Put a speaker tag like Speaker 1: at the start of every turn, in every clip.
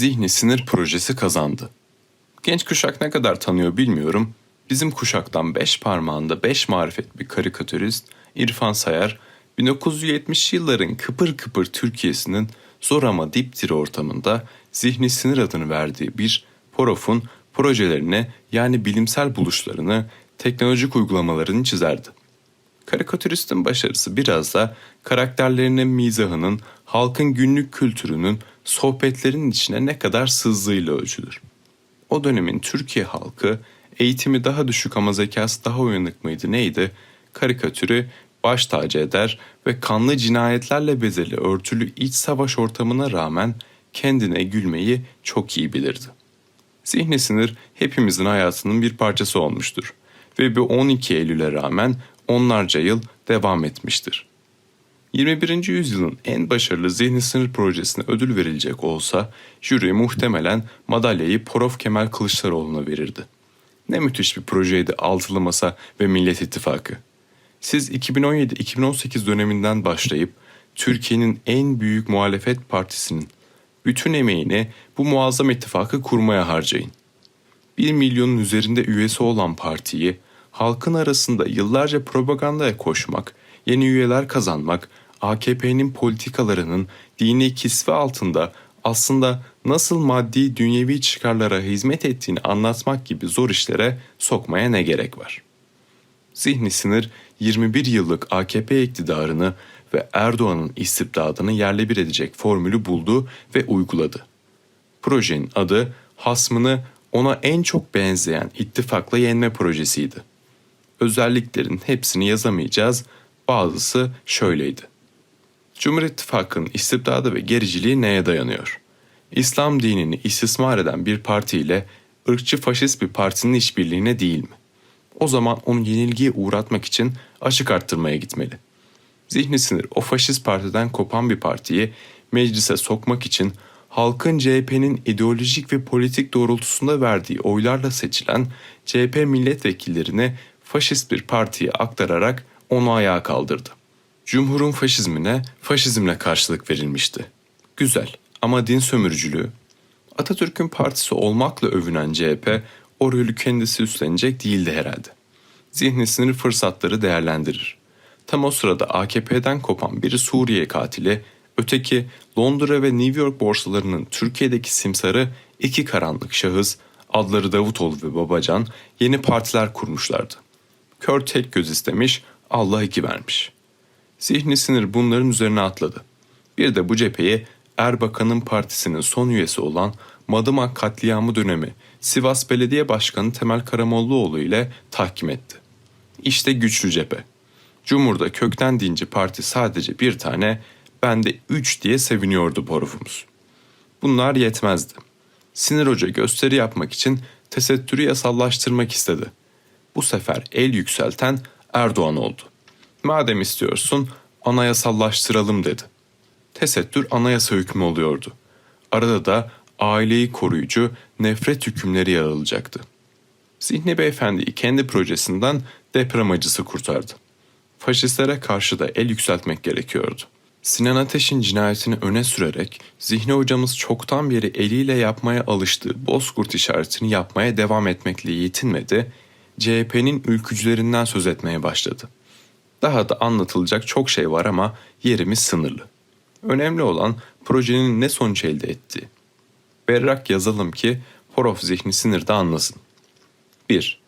Speaker 1: Zihni Sinir projesi kazandı. Genç kuşak ne kadar tanıyor bilmiyorum. Bizim kuşaktan beş parmağında beş marifet bir karikatürist İrfan Sayar 1970 yılların kıpır kıpır Türkiye'sinin zor ama dipdiri ortamında zihni sinir adını verdiği bir porofun projelerini yani bilimsel buluşlarını, teknolojik uygulamalarını çizerdi. Karikatüristin başarısı biraz da karakterlerinin mizahının, halkın günlük kültürünün, sohbetlerin içine ne kadar sızdığıyla ölçülür. O dönemin Türkiye halkı eğitimi daha düşük ama zekası daha uyanık mıydı neydi? Karikatürü baş tacı eder ve kanlı cinayetlerle bezeli örtülü iç savaş ortamına rağmen kendine gülmeyi çok iyi bilirdi. Zihni sinir hepimizin hayatının bir parçası olmuştur ve bu 12 Eylül'e rağmen onlarca yıl devam etmiştir. 21. yüzyılın en başarılı zihni sınır projesine ödül verilecek olsa jüri muhtemelen madalyayı Porof Kemal Kılıçdaroğlu'na verirdi. Ne müthiş bir projeydi Altılı Masa ve Millet İttifakı. Siz 2017-2018 döneminden başlayıp Türkiye'nin en büyük muhalefet partisinin bütün emeğini bu muazzam ittifakı kurmaya harcayın. 1 milyonun üzerinde üyesi olan partiyi halkın arasında yıllarca propagandaya koşmak, yeni üyeler kazanmak, AKP'nin politikalarının dini kisve altında aslında nasıl maddi dünyevi çıkarlara hizmet ettiğini anlatmak gibi zor işlere sokmaya ne gerek var? Zihni sinir 21 yıllık AKP iktidarını ve Erdoğan'ın istibdadını yerle bir edecek formülü buldu ve uyguladı. Projenin adı hasmını ona en çok benzeyen ittifakla yenme projesiydi. Özelliklerin hepsini yazamayacağız, bazısı şöyleydi. Cumhur İttifakı'nın istibdadı ve gericiliği neye dayanıyor? İslam dinini istismar eden bir partiyle ırkçı faşist bir partinin işbirliğine değil mi? O zaman onu yenilgiye uğratmak için açık arttırmaya gitmeli. Zihni sinir o faşist partiden kopan bir partiyi meclise sokmak için halkın CHP'nin ideolojik ve politik doğrultusunda verdiği oylarla seçilen CHP milletvekillerini faşist bir partiye aktararak onu ayağa kaldırdı. Cumhurun faşizmine faşizmle karşılık verilmişti. Güzel ama din sömürücülüğü. Atatürk'ün partisi olmakla övünen CHP o rolü kendisi üstlenecek değildi herhalde. Zihni sinir fırsatları değerlendirir. Tam o sırada AKP'den kopan biri Suriye katili, öteki Londra ve New York borsalarının Türkiye'deki simsarı iki karanlık şahıs, adları Davutoğlu ve Babacan yeni partiler kurmuşlardı. Kör tek göz istemiş, Allah iki vermiş. Zihni sinir bunların üzerine atladı. Bir de bu cepheye Erbakan'ın partisinin son üyesi olan Madımak katliamı dönemi Sivas Belediye Başkanı Temel Karamollaoğlu ile tahkim etti. İşte güçlü cephe. Cumhur'da kökten dinci parti sadece bir tane, ben de üç diye seviniyordu porufumuz. Bunlar yetmezdi. Sinir Hoca gösteri yapmak için tesettürü yasallaştırmak istedi. Bu sefer el yükselten Erdoğan oldu. Madem istiyorsun anayasallaştıralım dedi. Tesettür anayasa hükmü oluyordu. Arada da aileyi koruyucu nefret hükümleri yer alacaktı. Zihni Beyefendi'yi kendi projesinden deprem acısı kurtardı. Faşistlere karşı da el yükseltmek gerekiyordu. Sinan Ateş'in cinayetini öne sürerek Zihni hocamız çoktan beri eliyle yapmaya alıştığı bozkurt işaretini yapmaya devam etmekle yetinmedi, CHP'nin ülkücülerinden söz etmeye başladı. Daha da anlatılacak çok şey var ama yerimiz sınırlı. Önemli olan projenin ne sonuç elde ettiği. Berrak yazalım ki Horof zihni sinirde anlasın. 1.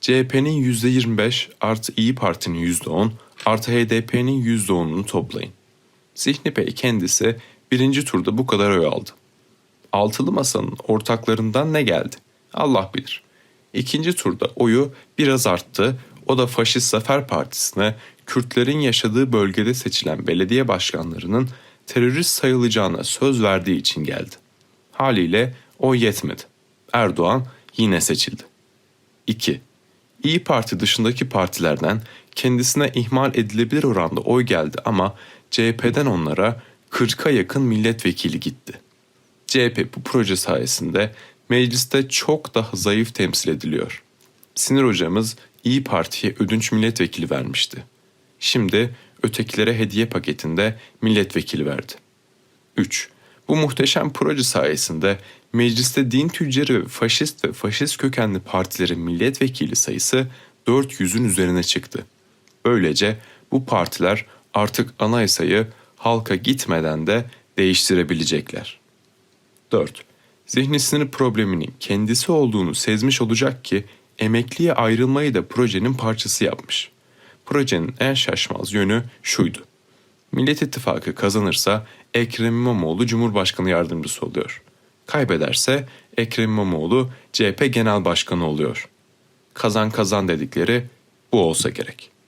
Speaker 1: CHP'nin %25 artı İyi Parti'nin %10 artı HDP'nin %10'unu toplayın. Zihni Bey kendisi birinci turda bu kadar oy aldı. Altılı masanın ortaklarından ne geldi? Allah bilir. İkinci turda oyu biraz arttı. O da Faşist Zafer Partisi'ne Kürtlerin yaşadığı bölgede seçilen belediye başkanlarının terörist sayılacağına söz verdiği için geldi. Haliyle o yetmedi. Erdoğan yine seçildi. 2. İyi Parti dışındaki partilerden kendisine ihmal edilebilir oranda oy geldi ama CHP'den onlara 40'a yakın milletvekili gitti. CHP bu proje sayesinde mecliste çok daha zayıf temsil ediliyor. Sinir hocamız İyi Parti'ye ödünç milletvekili vermişti. Şimdi ötekilere hediye paketinde milletvekili verdi. 3. Bu muhteşem proje sayesinde mecliste din tüccarı faşist ve faşist kökenli partilerin milletvekili sayısı 400'ün üzerine çıktı. Böylece bu partiler artık anayasayı halka gitmeden de değiştirebilecekler. 4. Zihni sinir probleminin kendisi olduğunu sezmiş olacak ki emekliye ayrılmayı da projenin parçası yapmış. Projenin en şaşmaz yönü şuydu. Millet İttifakı kazanırsa Ekrem İmamoğlu Cumhurbaşkanı yardımcısı oluyor. Kaybederse Ekrem İmamoğlu CHP Genel Başkanı oluyor. Kazan kazan dedikleri bu olsa gerek.''